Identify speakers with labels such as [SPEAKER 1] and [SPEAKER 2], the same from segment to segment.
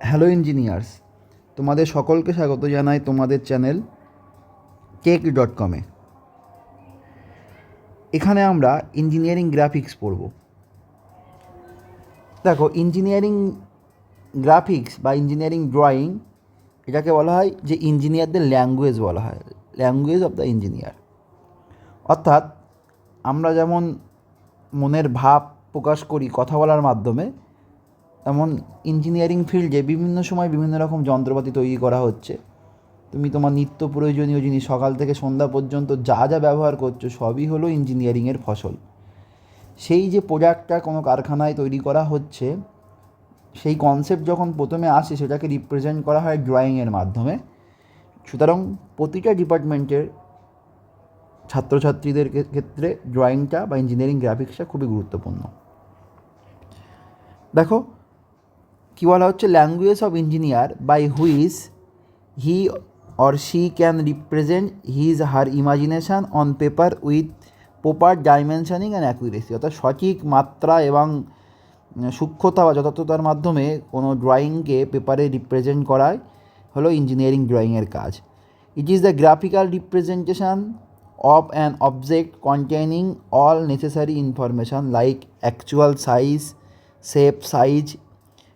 [SPEAKER 1] Hello engineers, তোমাদের সকলকে স্বাগত জানাই তোমাদের চ্যানেল টেক ডট কমে এখানে আমরা ইঞ্জিনিয়ারিং গ্রাফিক্স পড়ব। দেখো, ইঞ্জিনিয়ারিং গ্রাফিক্স বা ইঞ্জিনিয়ারিং ড্রয়িং এটাকে বলা হয় যে ইঞ্জিনিয়ারদের ল্যাঙ্গুয়েজ বলা হয়, ল্যাঙ্গুয়েজ অফ দ্য ইঞ্জিনিয়ার। অর্থাৎ আমরা যেমন মনের ভাব প্রকাশ করি কথা বলার মাধ্যমে তেমন ইঞ্জিনিয়ারিং ফিল্ডে বিভিন্ন সময় বিভিন্ন রকম যন্ত্রপাতি তৈরি করা হচ্ছে। তুমি তোমার নিত্য প্রয়োজনীয় জিনিস, সকাল থেকে সন্ধ্যা পর্যন্ত যা যা ব্যবহার করছ সবই হলো ইঞ্জিনিয়ারিংয়ের ফসল। সেই যে প্রোডাক্টটা কোনো কারখানায় তৈরি করা হচ্ছে, সেই কনসেপ্ট যখন প্রথমে আসে, সেটাকে রিপ্রেজেন্ট করা হয় ড্রয়িংয়ের মাধ্যমে। সুতরাং প্রতিটা ডিপার্টমেন্টের ছাত্রছাত্রীদের ক্ষেত্রে ড্রয়িংটা বা ইঞ্জিনিয়ারিং গ্রাফিক্সটা খুবই গুরুত্বপূর্ণ। দেখো কী বলা হচ্ছে? Language of engineer by which he or she can represent his her imagination on paper with proper dimensioning and accuracy অর্থাৎ সঠিক মাত্রা এবং সূক্ষ্মতা বা যথার্থতার মাধ্যমে কোনো ড্রয়িংকে পেপারে রিপ্রেজেন্ট করায় হলো ইঞ্জিনিয়ারিং ড্রয়িংয়ের কাজ। It is the graphical representation of an object containing all necessary information like actual size shape size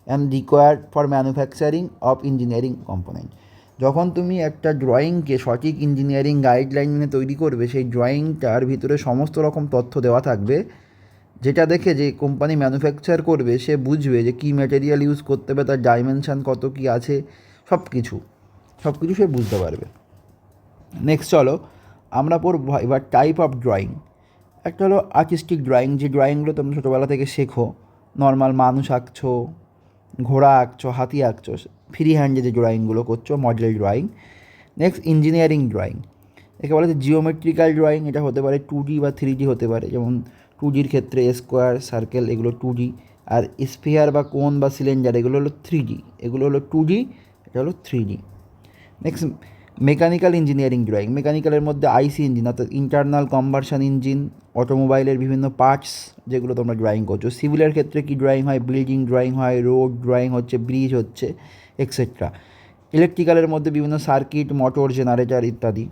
[SPEAKER 1] and required for manufacturing of engineering component যখন তুমি একটা ড্রয়িংকে সঠিক ইঞ্জিনিয়ারিং গাইডলাইন মেনে তৈরি করবে, সেই ড্রয়িংটার ভিতরে সমস্ত রকম তথ্য দেওয়া থাকবে, যেটা দেখে যে কোম্পানি ম্যানুফ্যাকচার করবে, সে বুঝবে যে কী ম্যাটেরিয়াল ইউজ করতে হবে, তার ডাইমেনশান কত কী আছে সব কিছু সব কিছু সে বুঝতে পারবে। নেক্সট চলো, আমরা পড়ব এবার টাইপ অফ ড্রয়িং একটা হলো আর্টিস্টিক ড্রয়িং যে ড্রয়িংগুলো তোমরা ছোটোবেলা থেকে শেখো। নর্মাল মানুষ আঁকছো ঘোড়া আঁকছো, হাতি আঁকছো ফ্রি হ্যান্ডে যে ড্রয়িংগুলো করছ model drawing next engineering drawing একে বলে যে জিওমেট্রিক্যাল ড্রয়িং এটা হতে পারে টু ডি বা থ্রি ডি হতে পারে, যেমন টু জির ক্ষেত্রে স্কোয়ার সার্কেল এগুলো টু ডি আর স্পেয়ার বা কোন বা সিলিন্ডার এগুলো হলো থ্রি ডি এগুলো হলো টু ডি এটা হলো three D next mechanical engineering drawing, মেকানিক্যালের মধ্যে আইসি ইঞ্জিন, অর্থাৎ ইন্টারনাল কম্বারশন ইঞ্জিন অটোমোবাইলের বিভিন্ন পার্টস যেগুলো তোমরা ড্রয়িং করছ। সিভিলের ক্ষেত্রে কি ড্রয়িং হয়? বিল্ডিং ড্রয়িং হয় রোড ড্রয়িং হচ্ছে ব্রিজ হচ্ছে এক্সেট্রা ইলেকট্রিক্যালের মধ্যে বিভিন্ন সার্কিট মোটর জেনারেটর ইত্যাদি।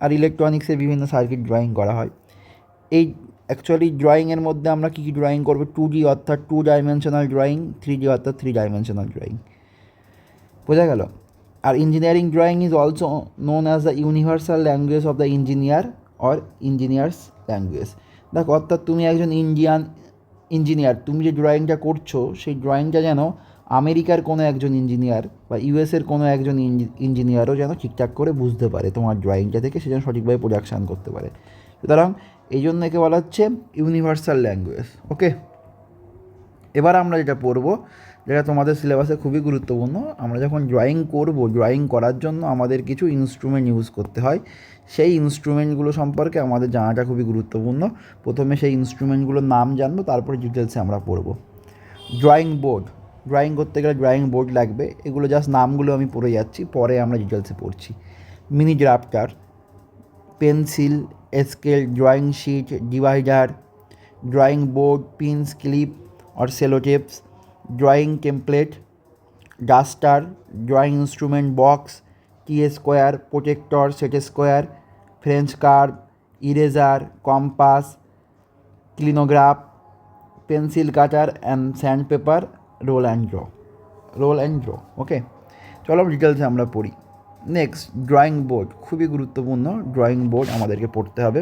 [SPEAKER 1] আর ইলেকট্রনিক্সের বিভিন্ন সার্কিট ড্রয়িং করা হয়। এই অ্যাকচুয়ালি ড্রয়িংয়ের মধ্যে আমরা কী কী ড্রয়িং করব? টু ডি অর্থাৎ two dimensional drawing three D অর্থাৎ থ্রি ডাইমেনশনাল ড্রয়িং বোঝা গেল? আর engineering drawing is also known as the universal language of the engineer or engineers language দেখো, অর্থাৎ তুমি একজন ইন্ডিয়ান ইঞ্জিনিয়ার তুমি যে ড্রয়িংটা করছ, সেই ড্রয়িংটা যেন আমেরিকার কোনো একজন ইঞ্জিনিয়ার বা ইউএসের কোনো একজন ইঞ্জিনিয়ারও যেন ঠিকঠাক করে বুঝতে পারে, তোমার ড্রয়িংটা থেকে সে যেন সঠিকভাবে প্রোডাকশান করতে পারে। সুতরাং এই জন্য একে বলা হচ্ছে ইউনিভার্সাল ল্যাঙ্গুয়েজ ওকে এবার আমরা যেটা পড়ব যেটা তোমাদের সিলেবাসে খুবই গুরুত্বপূর্ণ, আমরা যখন ড্রয়িং করব ড্রয়িং করার জন্য আমাদের কিছু ইনস্ট্রুমেন্ট ইউজ করতে হয়। সেই ইনস্ট্রুমেন্টগুলো সম্পর্কে আমাদের জানাটা খুবই গুরুত্বপূর্ণ। প্রথমে সেই ইনস্ট্রুমেন্টগুলোর নাম জানব, তারপরে ডিটেলসে আমরা পড়ব। ড্রয়িং বোর্ড ড্রয়িং করতে গেলে ড্রয়িং বোর্ড লাগবে। এগুলো জাস্ট নামগুলো আমি পড়ে যাচ্ছি, পরে আমরা ডিটেলসে পড়ছি। Mini drafter pencil scale drawing sheet divider drawing board pins clip or sellotapes drawing template duster drawing instrument box T square protractor set square French curve eraser compass clinograph pencil cutter and sand paper roll and draw roll and draw okay চলো ডিটেলসে আমরা পড়ি। Next drawing board খুবই গুরুত্বপূর্ণ drawing board আমাদেরকে পড়তে হবে।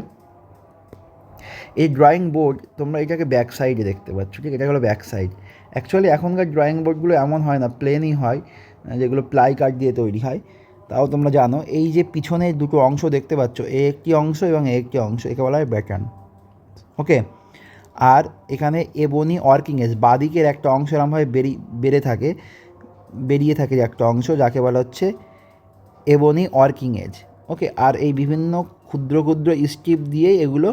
[SPEAKER 1] এই ড্রয়িং বোর্ড তোমরা এটাকে ব্যাক সাইডে দেখতে পাচ্ছ, ঠিক? এটা হলো ব্যাক সাইড অ্যাকচুয়ালি এখনকার ড্রয়িং বোর্ডগুলো এমন হয় না প্লেনই হয়, যেগুলো প্লাই কাঠ দিয়ে তৈরি হয়। তাও তোমরা জানো, এই যে পিছনে দুটো অংশ দেখতে পাচ্ছ, এ একটি অংশ এবং এ একটি অংশ, একে বলা হয় ব্যাটার্ন ওকে আর এখানে এবনি ওয়ার্কিং এজ বাদিকের একটা অংশ এরমভাবে বেরিয়ে বেড়ে থাকে, বেরিয়ে থাকে যে একটা অংশ, যাকে বলা হচ্ছে এবনি ওয়ার্কিং এজ ওকে আর এই বিভিন্ন ক্ষুদ্র ক্ষুদ্র স্ট্রিপ দিয়ে এগুলো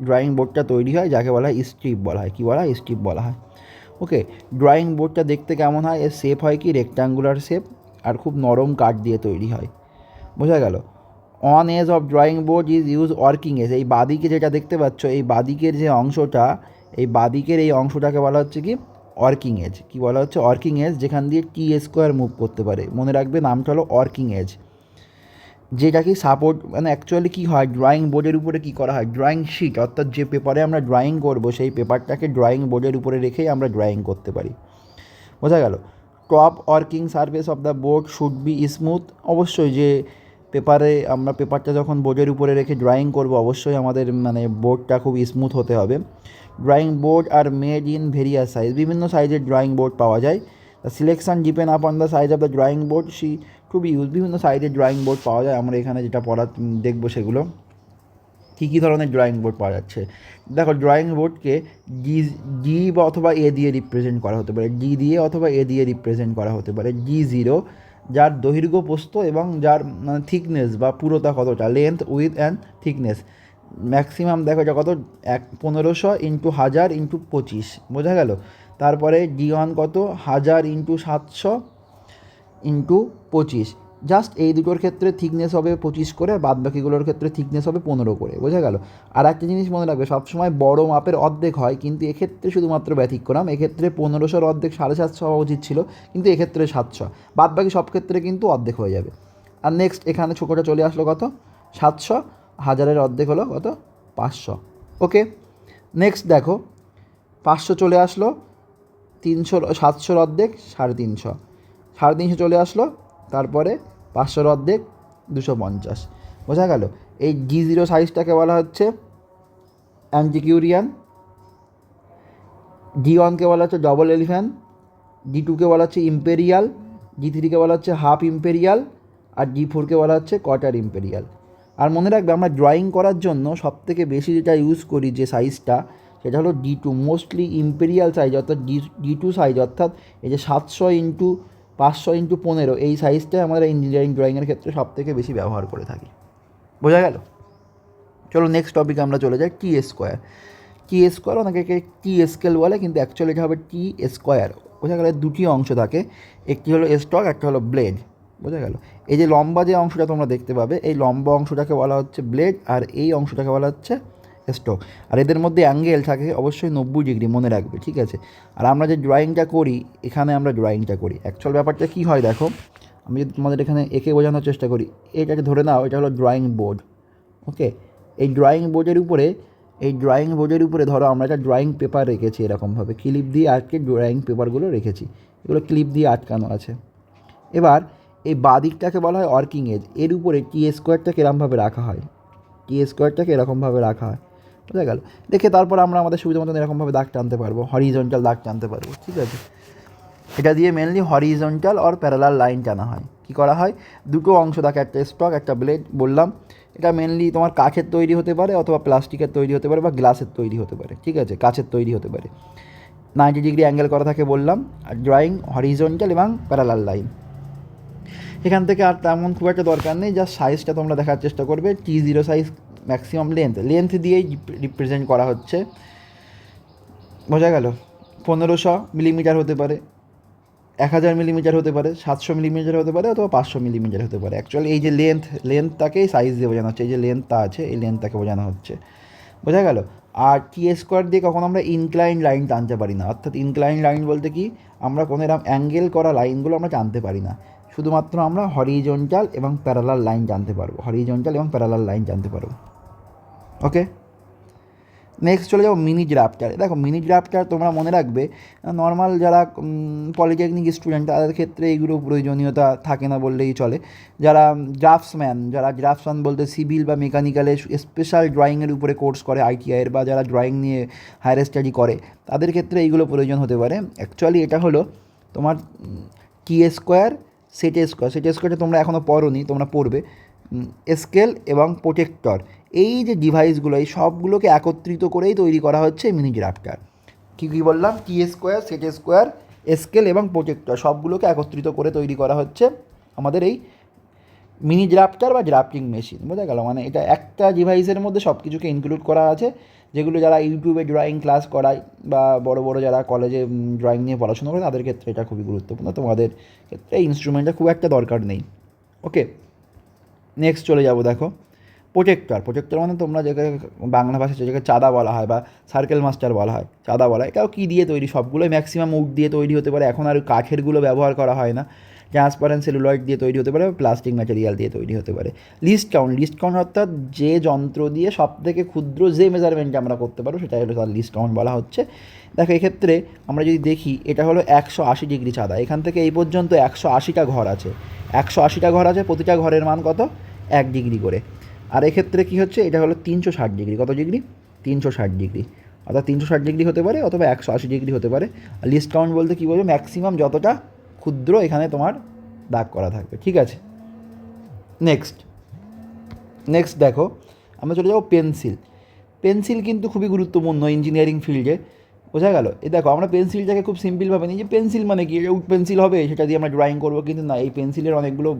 [SPEAKER 1] ড্রয়িং বোর্ডটা তৈরি হয়, যাকে বলা হয় স্ট্রিপ বলা হয়। কী বলা হয়? স্ট্রিপ বলা হয়। ওকে ড্রয়িং বোর্ডটা দেখতে কেমন হয়? এর শেপ হয় কি? রেক্টাঙ্গুলার শেপ আর খুব নরম কাঠ দিয়ে তৈরি হয়। বোঝা গেল? One edge of drawing board is use working edge এই বাদিকে যেটা দেখতে পাচ্ছ, এই বাদিকের যে অংশটা, এই বাদিকের এই অংশটাকে বলা হচ্ছে কি? অর্কিং এজ কী বলা হচ্ছে? অর্কিং এজ যেখান দিয়ে টি স্কোয়ার মুভ করতে পারে। মনে রাখবে, নামটা হলো অর্কিং এজ যেটা কি সাপোর্ট মানে অ্যাকচুয়ালি কী হয় ড্রয়িং বোর্ডের উপরে কী করা হয়? ড্রয়িং শিট অর্থাৎ যে পেপারে আমরা ড্রয়িং করব, সেই পেপারটাকে ড্রয়িং বোর্ডের উপরে রেখেই আমরা ড্রয়িং করতে পারি। বোঝা গেল? Top working surface of the board should be smooth অবশ্যই যে পেপারে আমরা পেপারটা যখন বোর্ডের উপরে রেখে ড্রয়িং করব, অবশ্যই আমাদের মানে বোর্ডটা খুব স্মুথ হতে হবে। Drawing board are made in various size বিভিন্ন সাইজের ড্রয়িং বোর্ড পাওয়া যায়। The selection depend upon the size of the drawing board C be use বিভিন্ন সাইজের ড্রয়িং বোর্ড পাওয়া যায়। আমরা এখানে যেটা পড়া দেখব সেগুলো। কী কী ধরনের ড্রয়িং বোর্ড পাওয়া যাচ্ছে? দেখো ড্রয়িং বোর্ডকে জি জি বা অথবা এ দিয়ে রিপ্রেজেন্ট করা হতে পারে। জি দিয়ে অথবা এ দিয়ে রিপ্রেজেন্ট করা হতে পারে। জি জিরো যার দৈর্ঘ্য প্রস্থ এবং যার মানে থিকনেস বা পুরোটা কতটা? Length width and thickness maximum দেখো এটা কত? এক পনেরোশো ইন্টু হাজার ইন্টু পঁচিশ। বোঝা গেল? তারপরে জি ওয়ান কত? হাজার ইন্টু সাতশো ইন্টু পঁচিশ। জাস্ট এই দুটোর ক্ষেত্রে থিকনেস হবে পঁচিশ করে, আর বাদ বাকিগুলোর ক্ষেত্রে থিকনেস হবে পনেরো করে, বোঝা গেল? আর একটা জিনিস মনে রাখবে, সবসময় বড় মাপের অর্ধেক হয়, কিন্তু এক্ষেত্রে শুধুমাত্র ব্যতিক্রম। এক্ষেত্রে পনেরোশোর অর্ধেক সাড়ে সাতশো হওয়া উচিত ছিল, কিন্তু এক্ষেত্রে সাতশো। বাদ বাকি সব ক্ষেত্রে কিন্তু অর্ধেক হয়ে যাবে। আর নেক্সট এখানে ছোটোটা চলে আসলো কত? সাতশো। হাজারের অর্ধেক হলো কত? পাঁচশো। ওকে নেক্সট দেখো, পাঁচশো চলে আসলো তিনশো সাতশোর অর্ধেক, সাড়ে তিনশো। সাড়ে তিনশো চলে আসলো, তারপরে পাঁচশোর অর্ধেক দুশো পঞ্চাশ। বোঝা গেল? এই জি জিরো সাইজটাকে বলা হচ্ছে অ্যান্টিকিউরিয়ান জি ওয়ানকে বলা হচ্ছে ডবল এলিফ্যান্ট জি টুকে বলা হচ্ছে ইম্পেরিয়াল জি থ্রিকে বলা হচ্ছে হাফ ইম্পেরিয়াল আর জি ফোরকে বলা হচ্ছে কোয়ার্টার ইম্পেরিয়াল আর মনে রাখবে, আমরা ড্রয়িং করার জন্য সবথেকে বেশি যেটা ইউজ করি যে সাইজটা সেটা হলো D two mostly imperial size অর্থাৎ ডি ডি টু সাইজ অর্থাৎ এই যে সাতশো ইন্টু পাঁচশো ইন্টু পনেরো, এই সাইজটাই আমরা ইঞ্জিনিয়ারিং ড্রয়িংয়ের ক্ষেত্রে সব থেকে বেশি ব্যবহার করে থাকি। বোঝা গেল? চলো নেক্সট টপিকে আমরা চলে যাই টি স্কোয়ার টি স্কোয়ার অনেকে টি স্কেল বলে, কিন্তু অ্যাকচুয়ালি এটা হবে টি স্কোয়ার বোঝা গেল দুটি অংশ থাকে, একটি হলো স্টক একটা হলো ব্লেড বোঝা গেল? এই যে লম্বা যে অংশটা তোমরা দেখতে পাবে, এই লম্বা অংশটাকে বলা হচ্ছে ব্লেড আর এই অংশটাকে বলা হচ্ছে স্টক। আর এদের মধ্যে অ্যাঙ্গেল থাকে অবশ্যই নব্বই ডিগ্রি, মনে রাখবে, ঠিক আছে? আর আমরা যে ড্রয়িংটা করি, এখানে আমরা ড্রয়িংটা করি। অ্যাকচুয়াল ব্যাপারটা কী হয় দেখো? আমি যদি তোমাদের এখানে এঁকে বোঝানোর চেষ্টা করি, এটাকে ধরে নাও, এটা হলো ড্রয়িং বোর্ড ওকে এই ড্রয়িং বোর্ডের উপরে, এই ড্রয়িং বোর্ডের উপরে ধরো, আমরা একটা ড্রয়িং পেপার রেখেছি এরকমভাবে। ক্লিপ দিয়ে আটকে ড্রয়িং পেপারগুলো রেখেছি। এগুলো ক্লিপ দিয়ে আটকানো আছে। এবার, এই বাদিকটাকে বলা হয় ওয়ার্কিং এজ এর উপরে টি স্কোয়ারটাকে এরকমভাবে রাখা হয়। টি স্কোয়ারটাকে এরকমভাবে রাখা হয়। বুঝা গেল। দেখে তারপর আমরা আমাদের সুবিধা মতন এরকমভাবে দাগ টানতে পারব হরিজন্টাল দাগ টানতে পারব, ঠিক আছে? এটা দিয়ে mainly horizontal or parallel line টানা হয়। কী করা হয়? দুটো অংশ থাকে একটা স্টক একটা ব্লেড বললাম। এটা মেনলি তোমার কাঠের তৈরি হতে পারে অথবা প্লাস্টিকের তৈরি হতে পারে বা গ্লাসের তৈরি হতে পারে, ঠিক আছে? কাচের তৈরি হতে পারে। নাইনটি ডিগ্রি অ্যাঙ্গেল করা থাকে বললাম, আর ড্রয়িং হরিজন্টাল এবং প্যারালাল লাইন এখান থেকে আর তেমন খুব একটা দরকার নেই যা সাইজটা তোমরা দেখার চেষ্টা করবে T zero size maximum length length দিয়েই রিপ্রেজেন্ট করা হচ্ছে। বোঝা গেল? পনেরোশো মিলিমিটার হতে পারে, এক হাজার মিলিমিটার হতে পারে, সাতশো মিলিমিটার হতে পারে অথবা পাঁচশো মিলিমিটার হতে পারে। অ্যাকচুয়ালি এই যে লেন্থ লেন্থটাকেই সাইজ দিয়ে বোঝানো হচ্ছে, এই যে লেন্থটা আছে, এই লেন্থটাকে বোঝানো হচ্ছে। বোঝা গেল? আর টি স্কোয়ার দিয়ে কখনো আমরা ইনক্লাইন লাইন টানতে পারি না। অর্থাৎ ইনক্লাইন লাইন বলতে কি? আমরা কোনো এরকম অ্যাঙ্গেল করা লাইনগুলো আমরা টানতে পারি না। শুধুমাত্র আমরা হরিজন্টাল এবং প্যারালাল লাইন জানতে পারব। হরিজন্টাল এবং প্যারালাল লাইন জানতে পারব। ওকে নেক্সট চলে যাব মিনি ড্রাফটার দেখো মিনি ড্রাফটার তোমরা মনে রাখবে নর্মাল যারা পলিটেকনিক স্টুডেন্ট তাদের ক্ষেত্রে এইগুলো প্রয়োজনীয়তা থাকে না বললেই চলে। যারা ড্রাফটসম্যান যারা ড্রাফটসম্যান বলতে সিভিল বা মেকানিক্যালে স্পেশাল ড্রয়িংয়ের উপরে কোর্স করে আইটিআইয়ের বা যারা ড্রয়িং নিয়ে হায়ার স্টাডি করে, তাদের ক্ষেত্রে এইগুলো প্রয়োজন হতে পারে। অ্যাকচুয়ালি এটা হলো তোমার T square set square set স্কোয়ারটা তোমরা এখনও পড়োনি, তোমরা পড়বে। স্কেল এবং প্রোটেক্টর এই যে ডিভাইসগুলো এই সবগুলোকে একত্রিত করেই তৈরি করা হচ্ছে মিনি ড্রাফটার কী কী বললাম? T square set square scale এবং প্রোটেক্টর সবগুলোকে একত্রিত করে তৈরি করা হচ্ছে আমাদের এই মিনি ড্রাফটার বা ড্রাফটিং মেশিন বোঝা গেল? মানে এটা একটা ডিভাইসের মধ্যে সব কিছুকে ইনক্লুড করা আছে, যেগুলো যারা ইউটিউবে ড্রয়িং ক্লাস করায় বা বড় বড় যারা কলেজে ড্রয়িং নিয়ে পড়াশোনা করে, তাদের ক্ষেত্রে এটা খুবই গুরুত্বপূর্ণ। তোমাদের ক্ষেত্রে ইনস্ট্রুমেন্টটা খুব একটা দরকার নেই। ওকে নেক্সট চলে যাব, দেখো। প্রোজেক্টর প্রোজেক্টর মানে তোমরা যেটাকে বাংলা ভাষায় যেটাকে চাঁদা বলা হয় বা সার্কেল মাস্টার বলা হয়, চাঁদা বলা হয়। এটাও কী দিয়ে তৈরি? সবগুলোই ম্যাক্সিমাম উড দিয়ে তৈরি হতে পারে। এখন আর কাঠেরগুলো ব্যবহার করা হয় না। ট্রান্সপারেন্ট সেলুলয়েড দিয়ে তৈরি হতে পারে প্লাস্টিক ম্যাটেরিয়াল দিয়ে তৈরি হতে পারে। লিস্ট কাউন্ট লিস্ট কাউন্ট অর্থাৎ যে যন্ত্র দিয়ে সব থেকে ক্ষুদ্র যে মেজারমেন্ট আমরা করতে পারব সেটা হলো তার লিস্ট কাউন্ট বলা হচ্ছে। দেখো, এক্ষেত্রে আমরা যদি দেখি, এটা হলো একশো আশি ডিগ্রি চাঁদা। এখান থেকে এই পর্যন্ত একশো আশিটা ঘর আছে। একশো আশিটা ঘর আছে, প্রতিটা ঘরের মান কত? এক ডিগ্রি করে। আর এক্ষেত্রে কী হচ্ছে? এটা হলো তিনশো ষাট ডিগ্রি। কত ডিগ্রি? তিনশো ষাট ডিগ্রি। অর্থাৎ তিনশো ষাট ডিগ্রি হতে পারে অথবা একশো আশি ডিগ্রি হতে পারে। লিস্ট কাউন্ট বলতে কী বলব ম্যাক্সিমাম যতটা ক্ষুদ্র এখানে তোমার দাগ করা থাকবে, ঠিক আছে? নেক্সট নেক্সট দেখো, আমরা চলে যাব পেন্সিল। পেন্সিল কিন্তু খুবই গুরুত্বপূর্ণ ইঞ্জিনিয়ারিং ফিল্ডে বোঝা গেল? এই দেখো, আমরা পেন্সিলটাকে খুব সিম্পলভাবে নিই যে পেন্সিল মানে কি? উড পেন্সিল হবে, সেটা দিয়ে আমরা ড্রয়িং করব, কিন্তু না, এই পেন্সিলের অনেকগুলো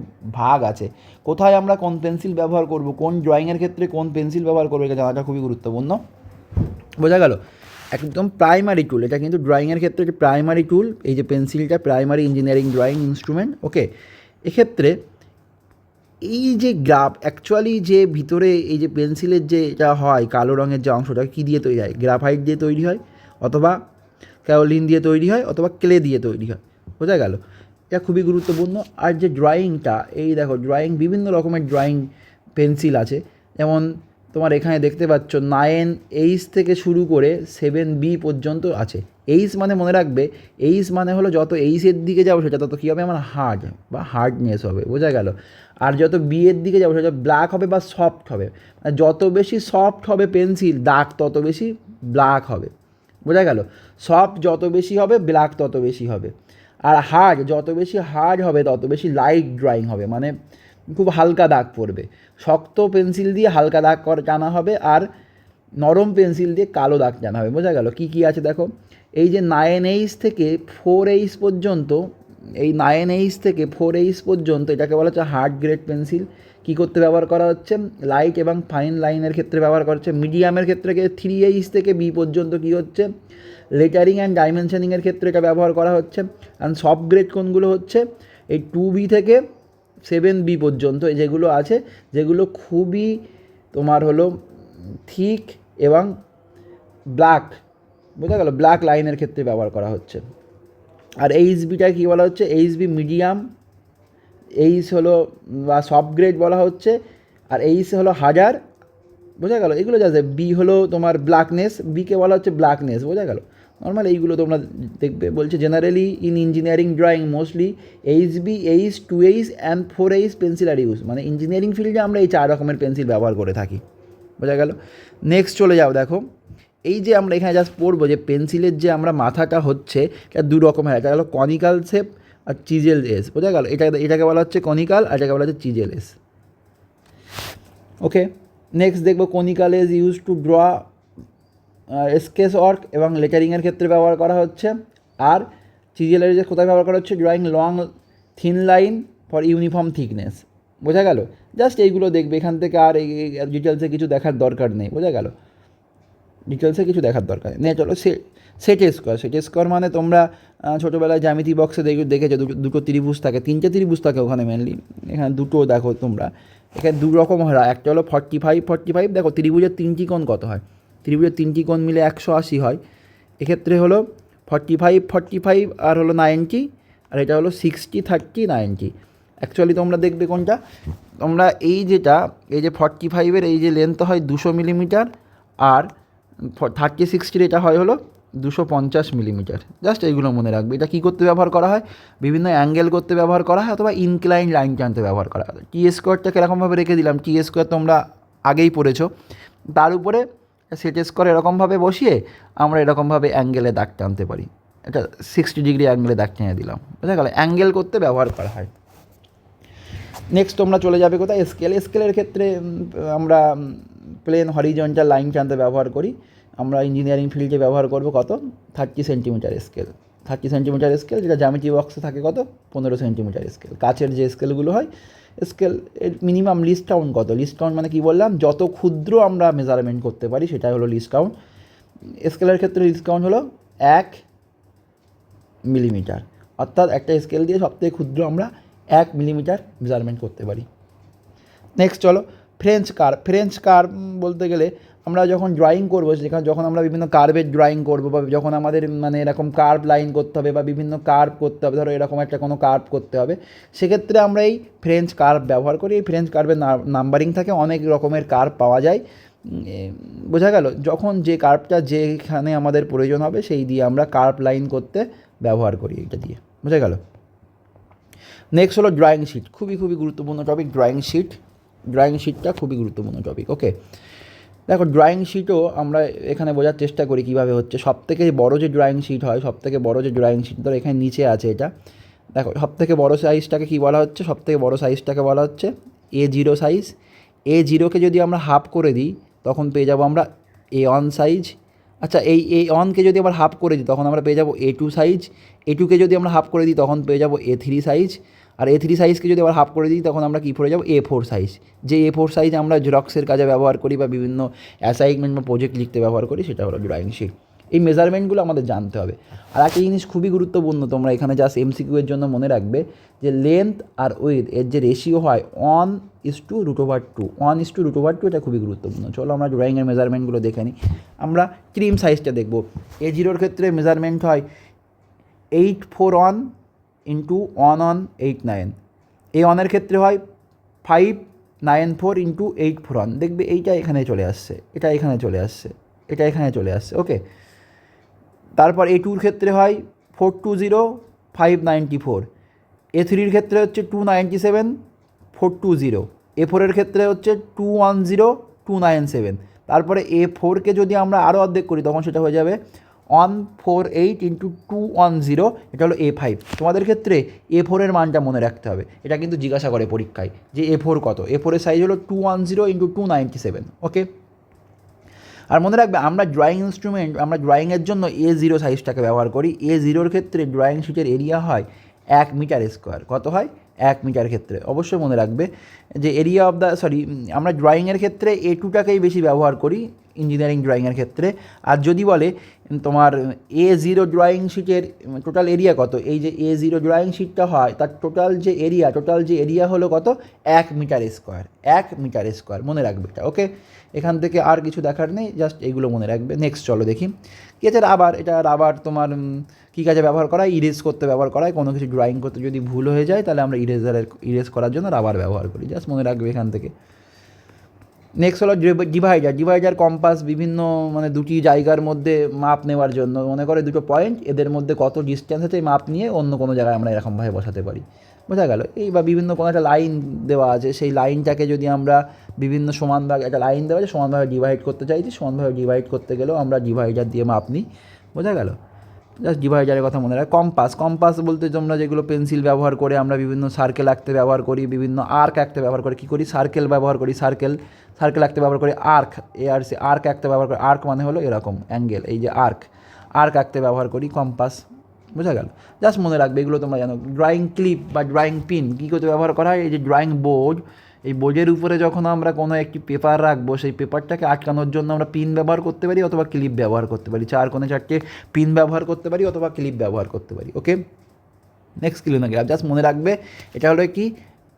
[SPEAKER 1] ভাগ আছে। কোথায় আমরা কোন পেন্সিল ব্যবহার করব, কোন ড্রয়িংয়ের ক্ষেত্রে কোন পেন্সিল ব্যবহার করব, এটা জানাটা খুবই গুরুত্বপূর্ণ। বোঝা গেল? একদম প্রাইমারি টুল এটা কিন্তু ড্রয়িংয়ের ক্ষেত্রে যে প্রাইমারি টুল এই যে পেন্সিলটা primary engineering drawing instrument okay এক্ষেত্রে এই যে গ্রাফ অ্যাকচুয়ালি যে ভিতরে এই যে পেন্সিলের যে এটা হয়, কালো রঙের যে অংশটা, কী দিয়ে তৈরি হয়? গ্রাফাইট দিয়ে তৈরি হয়, অথবা ক্যাওলিন দিয়ে তৈরি হয়, অথবা ক্লে দিয়ে তৈরি হয়, বোঝা গেল? এটা খুবই গুরুত্বপূর্ণ। আর যে ড্রয়িংটা এই দেখো ড্রয়িং বিভিন্ন রকমের ড্রয়িং পেন্সিল আছে, যেমন তোমার এখানে দেখতে পাচ্ছ নাইন এইচ থেকে শুরু করে সেভেন বি পর্যন্ত আছে। এইচ মানে মনে রাখবে, এইচ মানে হলো যত এইচের দিকে যাব সেটা তত কী হবে আমার হার্ড বা হার্ডনেস হবে, বোঝা গেল। আর যত বি এর দিকে যাব সেটা ব্ল্যাক হবে বা সফট হবে। যত বেশি সফট হবে পেন্সিল দাগ তত বেশি ব্ল্যাক হবে, বোঝা গেল। সফট যত বেশি হবে ব্ল্যাক তত বেশি হবে। আর হার্ড যত বেশি হার্ড হবে, তত বেশি লাইট ড্রয়িং হবে মানে খুব হালকা দাগ পড়বে। শক্ত পেন্সিল দিয়ে হালকা দাগ কর টানা হবে আর নরম পেন্সিল দিয়ে কালো দাগ টানা হবে। বোঝা গেল? কী কী আছে দেখো? এই যে নাইন এইচ থেকে ফোর এইচ পর্যন্ত, এই নাইন এইচ থেকে ফোর এইচ পর্যন্ত এটাকে বলা হচ্ছে হার্ড গ্রেড পেন্সিল কী করতে ব্যবহার করা হচ্ছে? লাইট এবং ফাইন লাইনের ক্ষেত্রে ব্যবহার করা হচ্ছে। মিডিয়ামের ক্ষেত্রে থ্রি এইচ থেকে বি পর্যন্ত কী হচ্ছে? লেটারিং অ্যান্ড ডাইমেনশনিংয়ের ক্ষেত্রে এটা ব্যবহার করা হচ্ছে। অ্যান্ড সফট গ্রেড কোনগুলো হচ্ছে? এই টু বি থেকে সেভেন বি পর্যন্ত, যেগুলো আছে, যেগুলো খুবই তোমার হলো থিক এবং ব্ল্যাক বোঝা গেল? ব্ল্যাক লাইনের ক্ষেত্রে ব্যবহার করা হচ্ছে। আর এইচ বিটা কী বলা হচ্ছে? এইচ বি মিডিয়াম এইচ হলো, বা সফট গ্রেড বলা হচ্ছে, আর এইচ হলো হাজার, বোঝা গেল? এগুলো যা বি হলো তোমার ব্ল্যাকনেস বিকে বলা হচ্ছে ব্ল্যাকনেস বোঝা গেল? নর্মাল এইগুলো তোমরা দেখবে। বলছে generally in engineering drawing mostly H B H two H and four H pencil are use মানে ইঞ্জিনিয়ারিং ফিল্ডে আমরা এই চার রকমের পেন্সিল ব্যবহার করে থাকি। বোঝা গেল? নেক্সট চলে যাও দেখো। এই যে আমরা এখানে জাস্ট পড়ব যে পেন্সিলের যে আমরা মাথাটা হচ্ছে, এটা দু রকমের একটা হলো কনিকাল শেপ আর চিজেল এস বোঝা গেল? এটা এটাকে বলা হচ্ছে কনিকাল আর এটাকে বলা হচ্ছে চিজেল এস ওকে নেক্সট দেখব conical is use to draw sketch work এবং লেটারিংয়ের ক্ষেত্রে ব্যবহার করা হচ্ছে। আর চিজেলের যে কোথায় ব্যবহার করা হচ্ছে drawing long thin line for uniform thickness বোঝা গেল? জাস্ট এইগুলো দেখবে, এখান থেকে আর এই ডিটেলসে কিছু দেখার দরকার নেই, বোঝা গেল? ডিটেলসে কিছু দেখার দরকার নেই। চলো, সে সেট স্কোয়ার সেট স্কোয়ার মানে তোমরা ছোটোবেলায় জ্যামিতি বক্সে দেখে, দেখেছ, দুটো দুটো ত্রিভুজ থাকে, তিনটে ত্রিভুজ থাকে ওখানে মেনলি এখানে দুটো দেখো তোমরা। এখানে দু রকম হয় একটা হলো ফর্টি ফাইভ ফর্টি ফাইভ দেখো, ত্রিভুজের তিনটি কোণ কত হয়? ত্রিভুজের তিনটি কোণ মিলে একশো আশি হয়। এক্ষেত্রে হলো ফর্টি ফাইভ ফর্টি ফাইভ আর হলো নাইনটি আর এটা হলো সিক্সটি থার্টি নাইনটি অ্যাকচুয়ালি তোমরা দেখবে কোনটা? তোমরা এই যেটা, এই যে ফর্টি ফাইভের এই যে লেন্থ হয় দুশো মিলিমিটার আর থার্টি সিক্সটির এটা হয় হলো দুশো পঞ্চাশ মিলিমিটার জাস্ট এইগুলো মনে রাখবে। এটা কী করতে ব্যবহার করা হয়? বিভিন্ন অ্যাঙ্গেল করতে ব্যবহার করা হয় অথবা ইনক্লাইন লাইন টানতে ব্যবহার করা হয়। টি স্কোয়ারটা কীরকমভাবে রেখে দিলাম। টি স্কোয়ার তোমরা আগেই পড়েছো। তার উপরে সেট স্কোয়ার এরকমভাবে বসিয়ে আমরা এরকমভাবে অ্যাঙ্গেলে দাগ টানতে পারি। এটা সিক্সটি ডিগ্রি অ্যাঙ্গেলে দাগ টেনে দিলাম। বুঝা গেল? অ্যাঙ্গেল করতে ব্যবহার করা হয়। নেক্সট তোমরা চলে যাবে কোথায়? স্কেল। স্কেলের ক্ষেত্রে আমরা প্লেন হরিজন্টাল লাইন টানতে ব্যবহার করি। আমরা ইঞ্জিনিয়ারিং ফিল্ডে ব্যবহার করব কত? Thirty centimetre scale thirty centimetre scale যেটা জ্যামিটি বক্সে থাকে কত? পনেরো সেন্টিমিটার স্কেল কাচের যে স্কেলগুলো হয় স্কেল এর মিনিমাম লিস্ট কাউন্ট কত? লিস্ট কাউন্ট মানে কী বললাম? যত ক্ষুদ্র আমরা মেজারমেন্ট করতে পারি, সেটাই হলো লিস্ট কাউন্ট স্কেলের ক্ষেত্রে লিস্ট কাউন্ট হলো এক মিলিমিটার অর্থাৎ একটা স্কেল দিয়ে সবথেকে ক্ষুদ্র আমরা এক মিলিমিটার মেজারমেন্ট করতে পারি। নেক্সট চলো ফ্রেঞ্চ কার ফ্রেঞ্চ কার বলতে গেলে আমরা যখন ড্রয়িং করব, সেখানে যখন আমরা বিভিন্ন কার্ভের ড্রয়িং করব বা যখন আমাদের মানে এরকম কার্ভ লাইন করতে হবে বা বিভিন্ন কার্ভ করতে হবে, ধরো এরকম একটা কোনো কার্ভ করতে হবে, সেক্ষেত্রে আমরা এই ফ্রেঞ্চ কার্ভ ব্যবহার করি। এই ফ্রেঞ্চ কার্ভের নাম্বারিং থাকে, অনেক রকমের কার্ভ পাওয়া যায়। বোঝা গেল? যখন যে কার্ভটা যেখানে আমাদের প্রয়োজন হবে, সেই দিয়ে আমরা কার্ভ লাইন করতে ব্যবহার করি এটা দিয়ে। বোঝা গেল? নেক্সট হলো ড্রয়িং শিট খুবই খুবই গুরুত্বপূর্ণ টপিক ড্রয়িং শিট ড্রয়িং শিটটা খুবই গুরুত্বপূর্ণ টপিক ওকে দেখো ড্রয়িং শিটও আমরা এখানে বোঝার চেষ্টা করি কীভাবে হচ্ছে। সব থেকে বড়ো যে ড্রয়িং শিট হয় সব থেকে বড়ো যে ড্রয়িং শিট ধরো এখানে নিচে আছে এটা। দেখো সব থেকে বড়ো সাইজটাকে কী বলা হচ্ছে? সব থেকে বড়ো সাইজটাকে বলা হচ্ছে এ জিরো সাইজ এ জিরোকে যদি আমরা হাফ করে দিই, তখন পেয়ে যাব আমরা এ অন সাইজ আচ্ছা এই এ অনকে যদি আমরা হাফ করে দিই, তখন আমরা পেয়ে যাব এ টু সাইজ এ টুকে যদি আমরা হাফ করে দিই, তখন পেয়ে যাব এ থ্রি সাইজ আর এ থ্রি সাইজকে যদি আবার হাফ করে দিই, তখন আমরা কী পড়ে যাব? এ ফোর সাইজ যে এ ফোর সাইজ আমরা জেরক্সের কাজে ব্যবহার করি বা বিভিন্ন অ্যাসাইনমেন্ট বা প্রজেক্ট লিখতে ব্যবহার করি, সেটা হলো ড্রয়িং শিট এই মেজারমেন্টগুলো আমাদের জানতে হবে। আর একটা জিনিস খুবই গুরুত্বপূর্ণ তোমরা এখানে জাস্ট এমসিকিউ এর জন্য মনে রাখবে যে লেন্থ আর উইথ এর যে রেশিও হয় one is to root over two one is to root over two এটা খুবই গুরুত্বপূর্ণ। চলো আমরা ড্রয়িংয়ের মেজারমেন্টগুলো দেখে নিই। আমরা ক্রিম সাইজটা দেখব। এ জিরোর ক্ষেত্রে মেজারমেন্ট হয় eight four one into one one eight nine এই ওয়ানের ক্ষেত্রে হয় five nine four into eight four one দেখবে এইটা এখানে চলে আসছে, এটা এখানে চলে আসছে, এটা এখানে চলে আসছে ওকে তারপর এ টুর ক্ষেত্রে হয় four two zero five ninety four A থ্রির ক্ষেত্রে হচ্ছে two ninety seven four two zero A ফোরের ক্ষেত্রে হচ্ছে two one zero two nine seven তারপরে এ ফোরকে যদি আমরা আরও অর্ধেক করি, তখন সেটা হয়ে যাবে one four eight into two one zero এটা হলো এ ফাইভ তোমাদের ক্ষেত্রে এ ফোরের মানটা মনে রাখতে হবে। এটা কিন্তু জিজ্ঞাসা করে পরীক্ষায় যে এ ফোর কত। এ ফোরের সাইজ হলো two one zero into two ninety seven okay আর মনে রাখবে, আমরা ড্রয়িং ইনস্ট্রুমেন্ট আমরা ড্রয়িংয়ের জন্য এ জিরো সাইজটাকে ব্যবহার করি। এ জিরোর ক্ষেত্রে ড্রয়িং শিটের এরিয়া হয় এক মিটার স্কোয়ার কত হয়? এক মিটার ক্ষেত্রে। অবশ্যই মনে রাখবে যে এরিয়া অফ দ্য সরি আমরা ড্রয়িংয়ের ক্ষেত্রে এ টুটাকেই বেশি ব্যবহার করি। ইঞ্জিনিয়ারিং ড্রয়িংয়ের ক্ষেত্রে। আর যদি বলে, তোমার এ জিরো ড্রয়িং শিটের টোটাল এরিয়া কত? এই যে এ জিরো ড্রয়িং শিটটা হয়, তার টোটাল যে এরিয়া টোটাল যে এরিয়া হলো কত? এক মিটার স্কোয়ার এক মিটার স্কোয়ার মনে রাখবে এটা ওকে এখান থেকে আর কিছু দেখার নেই জাস্ট এগুলো মনে রাখবে। নেক্সট চলো দেখি। কি আছে রাবার এটা রাবার তোমার কী কাজে ব্যবহার করা ইরেজ করতে ব্যবহার করা হয় কোনো কিছু ড্রয়িং করতে যদি ভুল হয়ে যায়, তাহলে আমরা ইরেজারের ইরেজ করার জন্য রাবার ব্যবহার করি। জাস্ট মনে রাখবে এখান থেকে। নেক্সট হলো ডিভাইডার ডিভাইডার কম্পাস বিভিন্ন মানে দুটি জায়গার মধ্যে মাপ নেওয়ার জন্য। মনে করে দুটো পয়েন্ট এদের মধ্যে কত ডিস্টেন্স আছে মাপ নিয়ে অন্য কোনো জায়গায় আমরা এরকমভাবে বসাতে পারি। বোঝা গেল? এই বা বিভিন্ন কোনো একটা লাইন দেওয়া আছে। সেই লাইনটাকে যদি আমরা বিভিন্ন সমান ভাগ একটা লাইন দেওয়া আছে, সমানভাবে ডিভাইড করতে চাইছি, সমানভাবে ডিভাইড করতে গেলেও আমরা ডিভাইডার দিয়ে মাপ নিই। বোঝা গেল? জাস্ট ডিভাইডারের কথা মনে রাখ। কম্পাস কম্পাস বলতে তোমরা যেগুলো পেন্সিল ব্যবহার করে, আমরা বিভিন্ন সার্কেল আঁকতে ব্যবহার করি, বিভিন্ন আর্ক আঁকতে ব্যবহার করি। কী করি? সার্কেল ব্যবহার করি সার্কেল সার্কেল আঁকতে ব্যবহার করি। আর্ক এ আর সি আর্ক আঁকতে ব্যবহার করি। আর্ক মানে হলো এরকম অ্যাঙ্গেল এই যে আর্ক আর্ক আঁকতে ব্যবহার করি কম্পাস বোঝা গেল? জাস্ট মনে রাখবে, এগুলো তোমরা জানো। ড্রয়িং ক্লিপ বা ড্রয়িং পিন কী করতে ব্যবহার করা হয়? এই যে ড্রয়িং বোর্ড এই বোর্ডের উপরে যখন আমরা কোনো একটি পেপার রাখব, সেই পেপারটাকে আটকানোর জন্য আমরা পিন ব্যবহার করতে পারি অথবা ক্লিপ ব্যবহার করতে পারি। চার কোণে চারটে পিন ব্যবহার করতে পারি অথবা ক্লিপ ব্যবহার করতে পারি ওকে নেক্সট কিলোনোগ্রাফ জাস্ট মনে রাখবে, এটা হলো কি?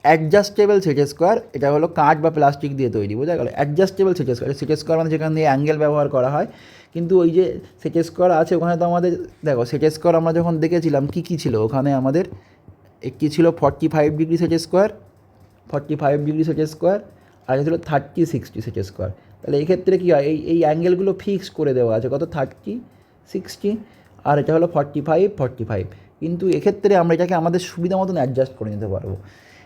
[SPEAKER 1] অ্যাডজাস্টেবল সেট স্কোয়ার এটা হলো কাঠ বা প্লাস্টিক দিয়ে তৈরি, বোঝা গেল? Adjustable set square set square মানে যেখানে দিয়ে অ্যাঙ্গেল ব্যবহার করা হয়। কিন্তু ওই যে সেট স্কোয়ার আছে, ওখানে তো আমাদের, দেখো সেট স্কোয়ার আমরা যখন দেখেছিলাম, কী কী ছিল? ওখানে আমাদের একটি ছিল? Forty five degree set square forty five degree set square আর এটা ছিল থার্টি সিক্সটি সেট স্কোয়ার তাহলে এক্ষেত্রে ক্ষেত্রে কী হয়? এই এই অ্যাঙ্গেলগুলো ফিক্স করে দেওয়া আছে। কত? থার্টি সিক্সটি আর এটা হলো ফর্টি ফাইভ ফর্টি ফাইভ কিন্তু এক্ষেত্রে আমরা এটাকে আমাদের সুবিধা মতন অ্যাডজাস্ট করে নিতে পারব।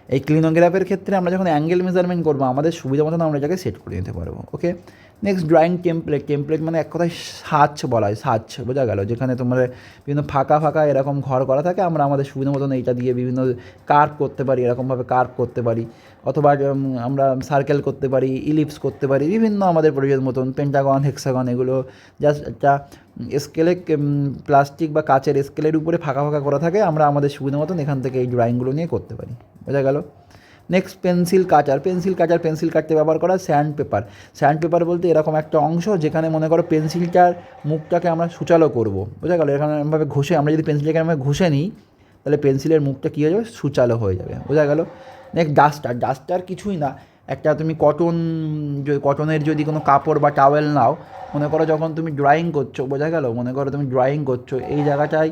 [SPEAKER 1] এই ক্লিনোগ্রাফের ক্ষেত্রে আমরা যখন অ্যাঙ্গেল মেজারমেন্ট করব, আমাদের সুবিধা মতন আমরা এটাকে সেট করে নিতে পারব। Okay next drawing template template মানে এক কথায় সাজ বলা হয় সাজ বোঝা গেল। যেখানে তোমার বিভিন্ন ফাঁকা ফাঁকা এরকম ঘর করা থাকে, আমরা আমাদের সুবিধা মতন এইটা দিয়ে বিভিন্ন কার্ভ করতে পারি, এরকমভাবে কার্ভ করতে পারি। অথবা আমরা সার্কেল করতে পারি ইলিপস করতে পারি, বিভিন্ন আমাদের প্রয়োজন মতন পেন্টাগন হেক্সাগন এগুলো জাস্ট একটা স্কেলে প্লাস্টিক বা কাচের স্কেলের উপরে ফাঁকা ফাঁকা করা থাকে, আমরা আমাদের সুবিধা মতন এখান থেকে এই ড্রয়িংগুলো নিয়ে করতে পারি। বোঝা গেল? Next pencil cutter pencil cutter pencil কাটতে ব্যবহার করা স্যান্ড পেপার স্যান্ড পেপার বলতে এরকম একটা অংশ যেখানে মনে করো পেন্সিলটার মুখটাকে আমরা সুচালো করব। বোঝা গেল? এখানে এমনভাবে ঘষে, আমরা যদি পেন্সিলটাকে আমরা ঘষে নিই, তাহলে পেন্সিলের মুখটা কী হয়ে যাবে? সুচালো হয়ে যাবে। বোঝা গেল? নেক্সট ডাস্টার ডাস্টার কিছুই না। একটা তুমি কটন কটনের যদি কোনো কাপড় বা টাওয়েল নাও, মনে করো যখন তুমি ড্রয়িং করছ, বোঝা গেল? মনে করো তুমি ড্রয়িং করছ, এই জায়গাটায়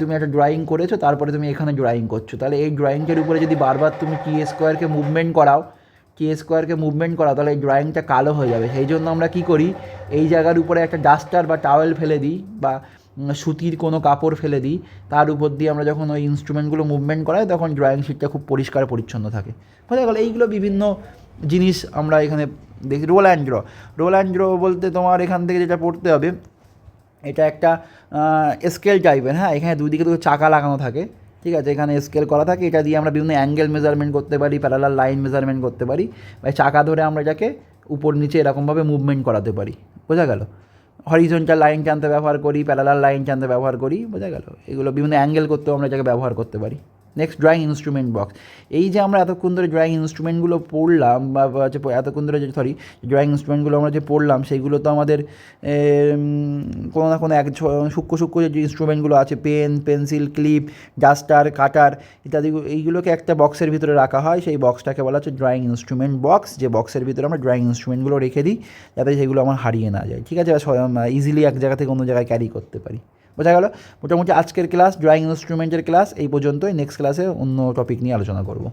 [SPEAKER 1] তুমি একটা ড্রয়িং করেছ, তারপরে তুমি এখানে ড্রয়িং করছ। তাহলে এই ড্রয়িংটার উপরে যদি বারবার তুমি টি স্কোয়ারকে মুভমেন্ট করাও টি স্কোয়ারকে মুভমেন্ট করাও, তাহলে এই ড্রয়িংটা কালো হয়ে যাবে। সেই জন্য আমরা কী করি, এই জায়গার উপরে একটা ডাস্টার বা টাওয়েল ফেলে দিই, বা সুতির কোনো কাপড় ফেলে দিই, তার উপর দিয়ে আমরা যখন ওই ইনস্ট্রুমেন্টগুলো মুভমেন্ট করাই, তখন ড্রয়িং শিটটা খুব পরিষ্কার পরিচ্ছন্ন থাকে। বোঝা গেল, এইগুলো বিভিন্ন জিনিস আমরা এখানে দেখি। Roll and draw roll and draw বলতে তোমার এখান থেকে যেটা পড়তে হবে, এটা একটা স্কেল টাইপের হ্যাঁ? এখানে দুই দিকে দুটো চাকা লাগানো থাকে, ঠিক আছে? এখানে স্কেল করা থাকে, এটা দিয়ে আমরা বিভিন্ন অ্যাঙ্গেল মেজারমেন্ট করতে পারি প্যারালাল লাইন মেজারমেন্ট করতে পারি, বা চাকা ধরে আমরা এটাকে উপর নিচে এরকমভাবে মুভমেন্ট করাতে পারি। বোঝা গেল? হরিজন্টাল লাইন টানতে ব্যবহার করি প্যারালাল লাইন টানতে ব্যবহার করি, বোঝা গেল? এগুলো বিভিন্ন অ্যাঙ্গেল করতেও আমরা এটাকে ব্যবহার করতে পারি। নেক্সট ড্রয়িং ইনস্ট্রুমেন্ট বক্স এই যে আমরা এতক্ষণ ধরে ড্রয়িং ইনস্ট্রুমেন্টগুলো পড়লাম, বা হচ্ছে এতক্ষণ ধরে সরি ড্রয়িং ইনস্ট্রুমেন্টগুলো আমরা যে পড়লাম সেইগুলো তো আমাদের কোনো না কোনো এক সূক্ষ্ম সূক্ষ্ম যে ইনস্ট্রুমেন্টগুলো আছে pen pencil clip duster cutter ইত্যাদি, এইগুলোকে একটা বক্সের ভিতরে রাখা হয়। সেই বক্সটাকে বলা হচ্ছে ড্রয়িং ইনস্ট্রুমেন্ট বক্স যে বক্সের ভিতরে আমরা ড্রয়িং ইনস্ট্রুমেন্টগুলো রেখে দিই, যাতে সেগুলো আমার হারিয়ে না যায়। ঠিক আছে? ইজিলি এক জায়গা থেকে অন্য জায়গায় ক্যারি করতে পারি। বোঝা গেল? মোটামুটি আজকের ক্লাস ড্রয়িং ইনস্ট্রুমেন্টের ক্লাস এই পর্যন্তই। নেক্সট ক্লাসে অন্য টপিক নিয়ে আলোচনা করব।